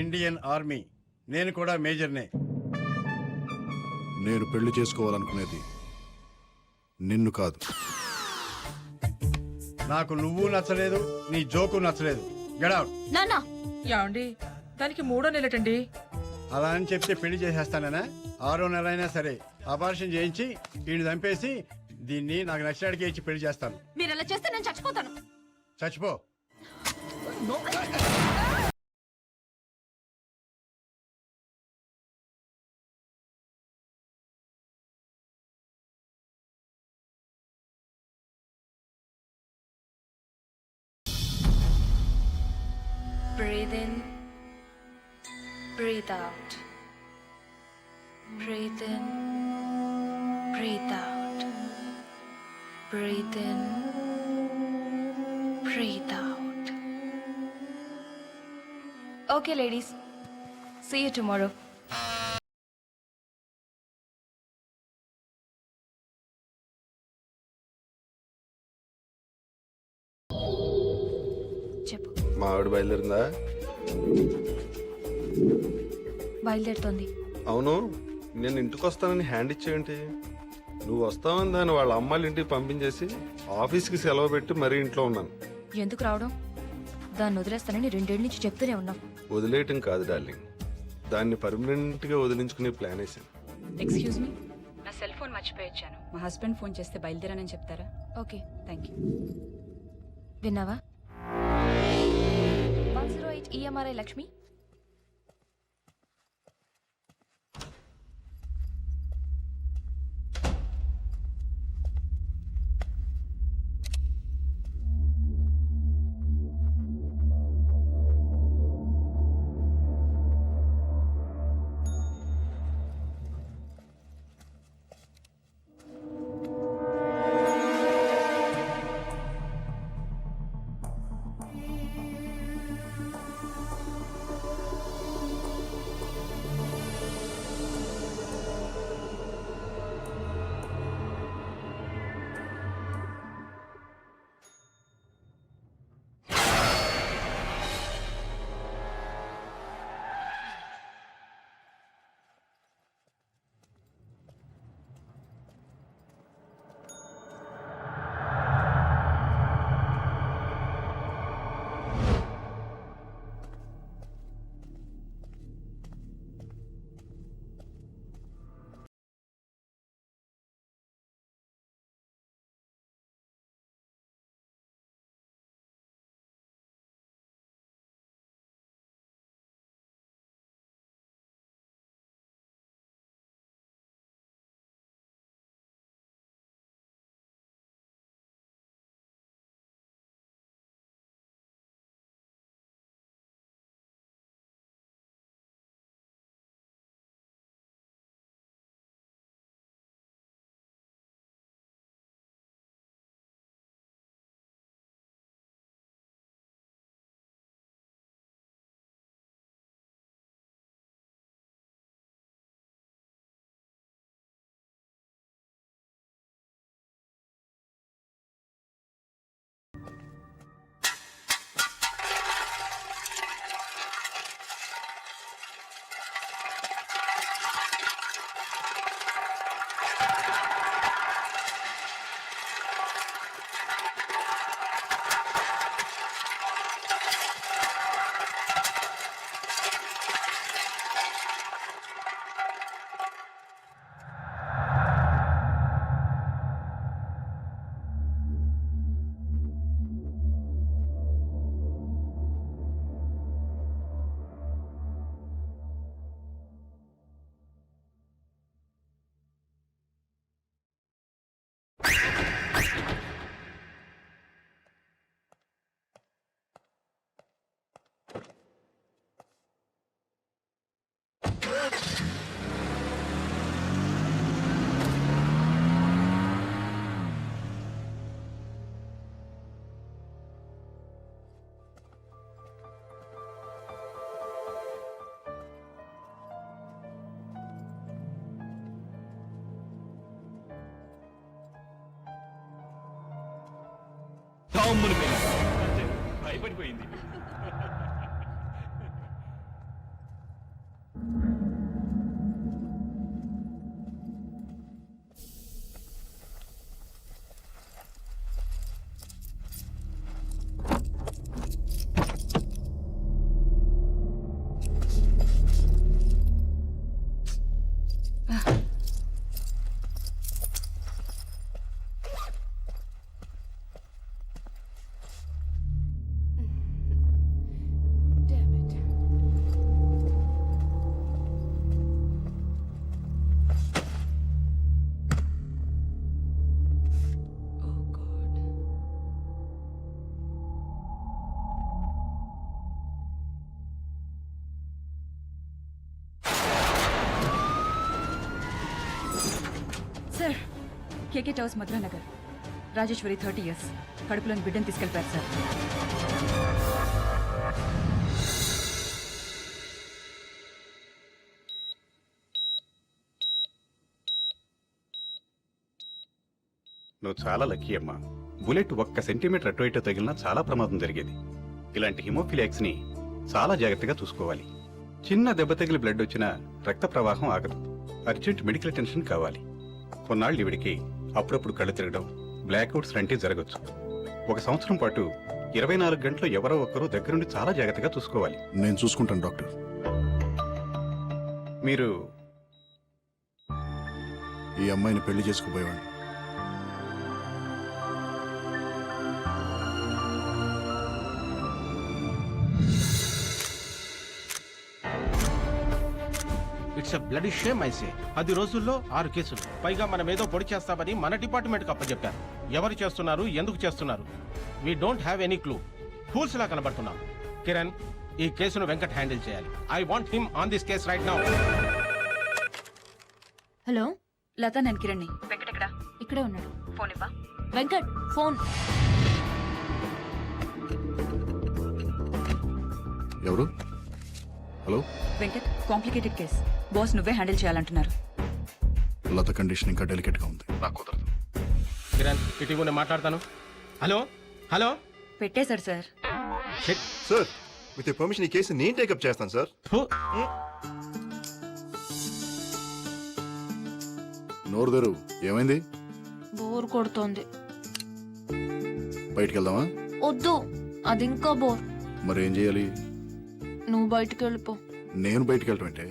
Indian army. నేను కూడా మేజర్నే. నేను పెళ్ళి చేసుకోవాలనుకునేది నిన్ను కాదు. నాకు నువ్వు నచ్చలేదు నీ జోకు నచ్చలేదు. గడౌట్ యాండి దానికి మూడో నెలటండి. అలా అని చెప్తే పెళ్ళి చేసేస్తానేనా? ఆరో నెల అయినా సరే అపార్షన్ చేయించి వీడిని చంపేసి దీన్ని నాకు నచ్చినాడికి ఇచ్చి పెళ్ళి చేస్తాను. మీరు అలా చేస్తే నేను చచ్చిపోతాను. చచ్చిపో. Breathe in, breathe out. Breathe in, breathe out. Breathe in, breathe out. Okay, ladies. See you tomorrow. చెప్పు మా ఆవిడ బయలుదేరిందా బయలుదేరుతోంది. అవును నేను ఇంటికి వస్తానని హ్యాండ్ ఇచ్చేయంటి నువ్వు వస్తావని దాన్ని వాళ్ళ అమ్మాయిల ఇంటికి పంపించేసి ఆఫీస్కి సెలవు పెట్టి మరీ ఇంట్లో ఉన్నాను. ఎందుకు రావడం? దాన్ని వదిలేస్తానని రెండేళ్ళ నుంచి చెప్తూనే ఉన్నాం. వదిలేయటం కాదు డార్లింగ్. దాన్ని పర్మనెంట్గా వదిలించుకునే ప్లాన్ వేసాను ఎక్స్క్యూజ్ మీ నా సెల్ ఫోన్ మర్చిపోయి వచ్చాను. మా హస్బెండ్ ఫోన్ చేస్తే బయలుదేరానని చెప్తారా? ఓకే థ్యాంక్ యూ విన్నావా? ఈఎంఆర్ఐ లక్ష్మి? టామ్ముని భయపడిపోయింది. Sir KK towers Madhura Nagar Rajeshwari thirty years. కడుపులోని బిడ్డను తీసుకెళ్ళిపోయారు సార్. నువ్వు చాలా లక్కీ అమ్మా. బుల్లెట్ ఒక్క సెంటీమీటర్ అటు ఇటు తగిలినా చాలా ప్రమాదం జరిగేది. ఇలాంటి హిమోఫిలియాక్స్ని చాలా జాగ్రత్తగా చూసుకోవాలి. చిన్న దెబ్బ తగిలి బ్లడ్ వచ్చినా రక్త ప్రవాహం ఆగదు. అర్జెంట్ మెడికల్ అటెన్షన్ కావాలి. కొన్నాళ్ళు ఇవిడికి అప్పుడప్పుడు కళ్ళు తిరగడం బ్లాక్అవుట్స్ లాంటివి జరగచ్చు. ఒక సంవత్సరం పాటు ఇరవై నాలుగు గంటలు ఎవరో ఒకరు దగ్గరుండి చాలా జాగ్రత్తగా చూసుకోవాలి. నేను చూసుకుంటాను డాక్టర్. మీరు ఈ అమ్మాయిని పెళ్ళి చేసుకుపోయేవాడిని. ఇట్స్ ఎ బ్లడ్ షేమ్ ఐసే పది రోజుల్లో ఆరు కేసులు. పైగా మనం ఏదో పొడి చేస్తామని మన డిపార్ట్మెంట్కి అప్పచెప్పారు ఎవరు చేస్తున్నారు ఎందుకు చేస్తున్నారు? We don't have any clue fools లా కనబడుతున్నాం. కిరణ్ ఈ కేసును వెంకట్ హ్యాండిల్ చేయాలి. I want him on this case right now hello? Latha నేను కిరణ్ని. వెంకట్ ఎక్కడ? ఇక్కడే ఉన్నాడు. ఫోన్ ఇవ్వా? వెంకట్ ఫోన్. ఎవరు? Hello? Venkat complicated case boss నువ్వే హ్యాండిల్ చేయాలంటున్నారు. లత కండిషన్ ఇంకా డెలికేట్గా ఉంది. నాకు కుదరదు. కిరణ్ ఇటు ఇవ్వు, నేను మాట్లాడతాను. హలో? హలో? పెట్టేశారు sir. Shit. Sir with permission ఈ కేసు నేను టేకప్ చేస్తాను సార్. ఫు. నోరు ఏమైంది? బోర్ కొడుతోంది. బయటికి వెళ్దామా? వద్దు అది ఇంకా బోర్. మరి ఏం చేయాలి? నువ్వు బయటికి వెళ్ళిపో. నేను బయటికి వెళ్ళటం అంటే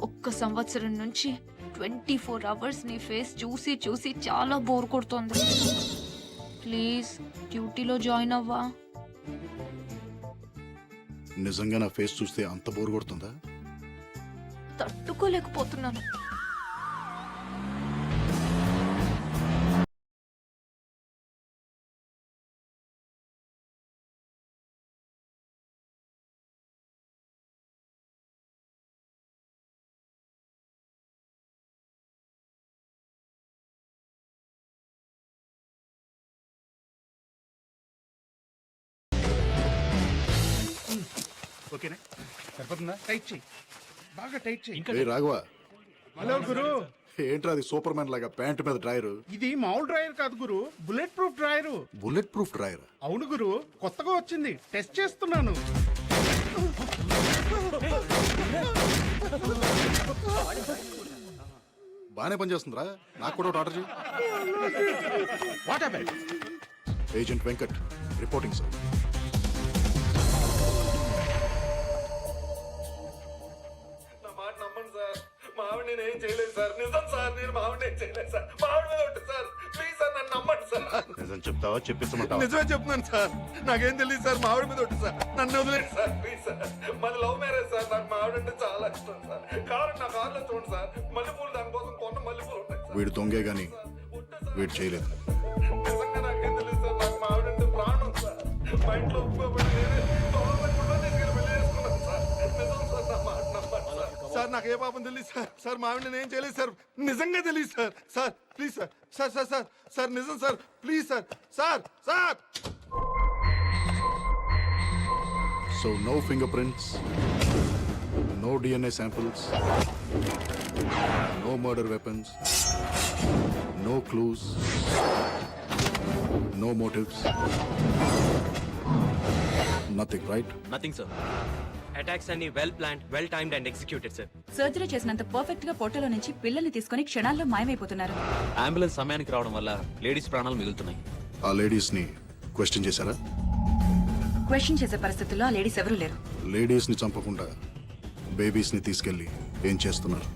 ఒక్క సంవత్సరం నుంచి ట్వంటీ ఫోర్ అవర్స్ నీ ఫేస్ చూసి చూసి చాలా బోర్ కొడుతోంది. ప్లీజ్ డ్యూటీలో జాయిన్ అవ్వా. నిజంగా నా ఫేస్ చూస్తే అంత బోర్ కొడుతుందా? తట్టుకోలేకపోతున్నాను. ఓకేనా? సరిపోతుందా? టైట్ చెయ్యి. బాగా టైట్ చెయ్యి. ఏ రాఘవ. హలో గురు. ఏంట్రా అది సూపర్ మ్యాన్ లాగా ప్యాంట్ మీద డ్రాయర్? ఇది మామూలు డ్రైవర్ కాదు guru. Bullet proof driver bullet proof drawer? అవును గురు. కొత్తగా వచ్చింది. టెస్ట్ చేస్తున్నాను. బాగానే పనిచేస్తుందిరా నాకు కూడా ఒకటి ఆర్డర్ చేయి agent Venkat reporting sir sir నేను చేయలేదు సార్. మా ఆవిడ మీద ఉంటుంది సార్ ప్లీజ్ సార్ నన్ను నమ్మండి సార్. నిజం చెప్తావా? చెప్పిస్తామంటావా? నిజమే చెప్తున్నాను సార్. నాకేం తెలియదు సార్ మా ఆవిడ మీద ఉంటుంది సార్. నన్ను వదిలేండి సార్. Please sir. మాది లవ్ మ్యారేజ్ సార్. నాకు మా ఆవిడ అంటే చాలా ఇష్టం సార్. కారు నా కార్లో చూడండి సార్. మల్లెపూలు దానికోసం కొన్న మల్లెపూలు ఉంటాయి సార్. వీడు దొంగే గాని వీడు చేయలేదు. నిజంగా నాకేం తెలియదు సార్. నాకు మా ఆవిడ అంటే ప్రాణం సార్. మా ఇంట్లో ఒప్పుకోబడి నేనే తోడకుండా తీసుకెళ్ళి పెళ్ళి చేసుకున్నాను సార్ నిజం సార్ నా మాట నమ్మండి సార్ నాకు ఏ పాపం తెలియదు సార్. సార్ మా ఆవిడ నేను ఏం చేయలేదు సార్. నిజంగా తెలియదు sir. Sir please sir. Sir sir sir. Sir నిజం sir. Please sir. Sir sir. So no finger prints no DNA samples no murder weapons no clues no motives nothing right nothing sir attacks అన్ని well planned well timed and executed sir surgery చేసినంత పర్ఫెక్ట్గా పొట్టలో నుంచి పిల్లల్ని తీసుకొని క్షణాల్లో మాయమైపోతున్నారు. Ambulance సమయానికి రావడం వల్ల లేడీస్ ప్రాణాలు మిగులుతున్నాయి. ఆ లేడీస్ని క్వశ్చన్ చేశారా? క్వశ్చన్ చేసే పరిస్థితుల్లో ఆ లేడీస్ ఎవరూ లేరు. లేడీస్ని చంపకుండా బేబీస్ని తీసుకెళ్ళి ఏం చేస్తున్నారు?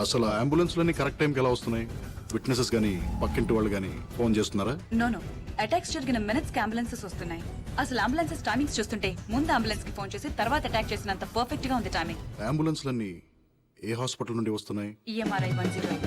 అసలు ఆ అంబులెన్స్లన్నీ కరెక్ట్ టైంకి ఎలా వస్తున్నాయి? విట్నెసెస్ గానీ పక్కింటి వాళ్ళు గానీ ఫోన్ చేస్తున్నారా? నో నో అటాక్స్ జరిగిన మినిట్స్కి అంబులెన్సెస్ వస్తున్నాయి. అసలు అంబులెన్సెస్ టైమింగ్స్ చూస్తుంటే ముందు అంబులెన్స్కి ఫోన్ చేసి తర్వాత అటాక్ చేసినంత పర్ఫెక్ట్గా ఉంది టైమింగ్ అంబులెన్స్లన్నీ ఏ హాస్పిటల్ నుండి వస్తున్నాయి? EMRI one zero eight